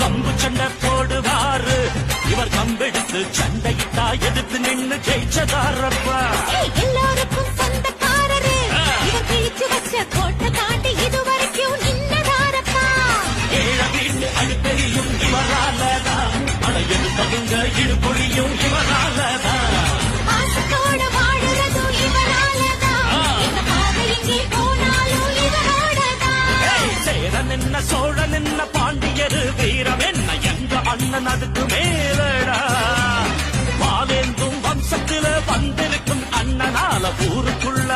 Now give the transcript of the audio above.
கம்பு சண்டை போடுவாரு. இவர் கம்பெடுத்து சண்டையிட்டா எதிர்த்து நின்னு ஜெயிச்சதாரப்பா. எல்லாருக்கும் சொந்தக்காரரு. இவர் கிழிச்சு வச்ச கோட்டை தாண்டி இதுவரைக்கும் நின்னதாரப்பா. ஏழ வீட்டு அடிப்பெரியும் இவராலதான். அடையது தகுந்த இடுபொழியும் இவராலதான். சோழன் என்ன சோழ பாண்டியரு வீரம் என்ன எங்க அண்ணன் அதுக்கு மேலடா. பாவேந்தும் வம்சத்தில வந்திருக்கும் அண்ணனால ஊருக்குள்ள